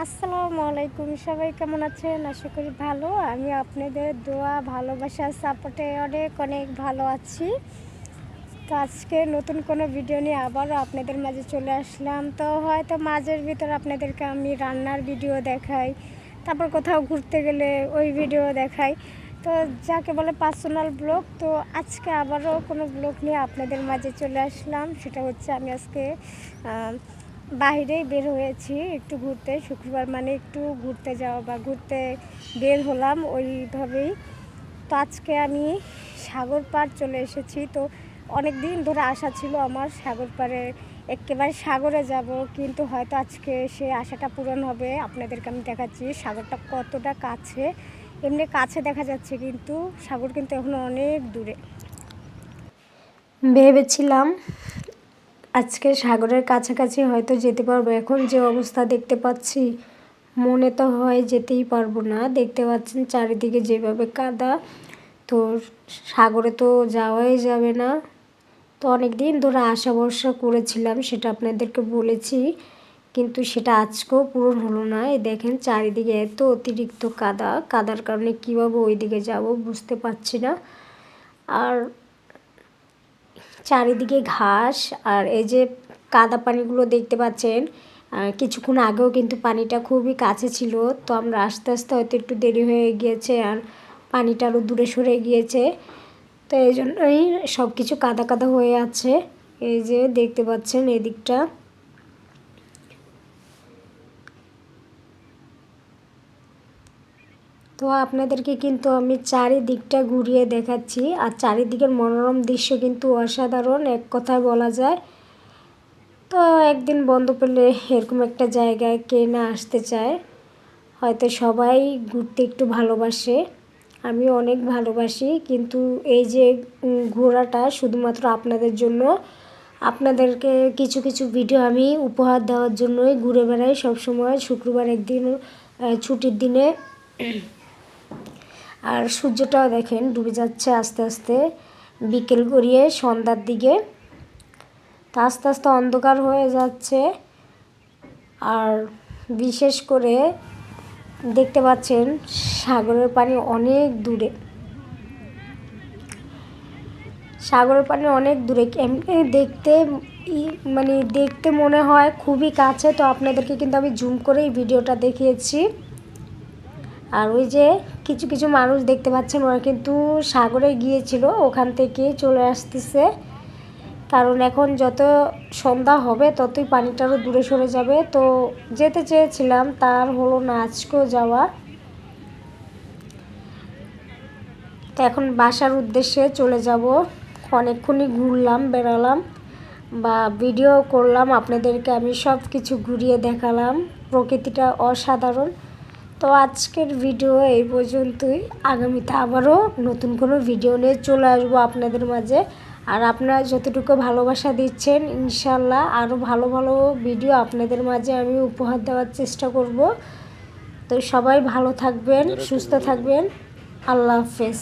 আসসালামু আলাইকুম, সবাই কেমন আছেন? আশা করি ভালো। আমি আপনাদের দোয়া, ভালোবাসা, সাপোর্টে অনেক অনেক ভালো আছি। তো আজকে নতুন কোনো ভিডিও নিয়ে আবারও আপনাদের মাঝে চলে আসলাম। তো হয়তো মাঝের ভিতর আপনাদেরকে আমি রান্নার ভিডিও দেখাই, তারপর কোথাও ঘুরতে গেলে ওই ভিডিও দেখাই। তো যাকে বলে পার্সোনাল ব্লগ তো আজকে আবারও কোনো ব্লগ নিয়ে আপনাদের মাঝে চলে আসলাম। সেটা হচ্ছে আমি আজকে বাইরেই বের হয়েছি, একটু ঘুরতে, শুক্রবার মানে একটু ঘুরতে যাওয়া বা ঘুরতে বের হলাম ওইভাবেই। তো আজকে আমি সাগর পাড় চলে এসেছি। তো অনেক দিন ধরে আশা ছিল আমার সাগর পাড়ে একেবারে সাগরে যাব, কিন্তু হয়তো আজকে সে আশাটা পূরণ হবে। আপনাদেরকে আমি দেখাচ্ছি, সাগরটা কতটা কাছে। এমনি কাছে দেখা যাচ্ছে, কিন্তু সাগর কিন্তু এখনও অনেক দূরে। ভেবেছিলাম আজকে সাগরের কাছাকাছি হয়তো যেতে পারব। এখন যে অবস্থা দেখতে পাচ্ছি, মনে তো হয় যেতেই পারব না। দেখতে পাচ্ছেন চারিদিকে যেভাবে কাদা, তো সাগরে তো যাওয়াই যাবে না। তো অনেক দিন ধরে আশা ভরসা করেছিলাম, সেটা আপনাদেরকে বলেছি। কিন্তু সেটা আজকেও পূরণ হলো না। এই দেখেন চারিদিকে এত অতিরিক্ত কাদা। কাদার কারণে কীভাবে ওইদিকে যাব বুঝতে পারছি না। আর চারিদিকে ঘাস আর এই যে কাদা পানিগুলো দেখতে পাচ্ছেন কিছুক্ষণ আগেও কিন্তু পানিটা খুবই কাছে ছিল, তো আমরা আস্তে আস্তে হয়তো একটু দেরি হয়ে গিয়েছে আর পানিটা আরও দূরে সরে গিয়েছে। তো এই জন্যই সব কিছু কাদা কাদা হয়ে আছে, এই যে দেখতে পাচ্ছেন এদিকটা। তো আপনাদেরকে কিন্তু আমি চারিদিকটা ঘুরিয়ে দেখাচ্ছি। আর চারিদিকের মনোরম দৃশ্য কিন্তু অসাধারণ, এক কথায় বলা যায়। তো একদিন বন্ধ পেলে এরকম একটা জায়গায় কে না আসতে চায়, হয়তো সবাই ঘুরতে একটু ভালোবাসে। আমি অনেক ভালোবাসি, কিন্তু এই যে ঘোরাটা শুধুমাত্র আপনাদের জন্য, আপনাদেরকে কিছু কিছু ভিডিও আমি উপহার দেওয়ার জন্যই ঘুরে বেড়াই সবসময়। শুক্রবার একদিন ছুটির দিনে। আর সূর্যটাও দেখেন, ডুবে যাচ্ছে আস্তে আস্তে। বিকেল গড়িয়ে সন্ধ্যার দিকে তা আস্তে আস্তে অন্ধকার হয়ে যাচ্ছে। আর বিশেষ করে দেখতে পাচ্ছেন, সাগরের পানি অনেক দূরে। সাগরের পানি অনেক দূরে। এমনি দেখতে মানে দেখতে মনে হয় খুবই কাছে, তো আপনাদেরকে কিন্তু আমি জুম করে এই ভিডিওটা দেখিয়েছি। আর ওই যে কিছু কিছু মানুষ দেখতে পাচ্ছেন, ওরা কিন্তু সাগরে গিয়েছিল, ওখান থেকে চলে আসতেছে। কারণ এখন যত সন্ধ্যা হবে, ততই পানিটা আরও দূরে সরে যাবে। তো যেতে চেয়েছিলাম, তার হলো না আজকেও যাওয়া। তো এখন বাসার উদ্দেশ্যে চলে যাব। অনেকক্ষণই ঘুরলাম, বেড়ালাম, বা ভিডিও করলাম, আপনাদেরকে আমি সব কিছু ঘুরিয়ে দেখালাম। প্রকৃতিটা অসাধারণ। তো আজকের ভিডিও এই পর্যন্তই। আগামীতে আবারও নতুন কোনো ভিডিও নিয়ে চলে আসব আপনাদের মাঝে। আর আপনারা যতটুকু ভালোবাসা দিচ্ছেন ইনশাল্লাহ আরও ভালো ভালো ভিডিও আপনাদের মাঝে আমি উপহার দেওয়ার চেষ্টা করব। তো সবাই ভালো থাকবেন সুস্থ থাকবেন। আল্লাহ হাফেজ।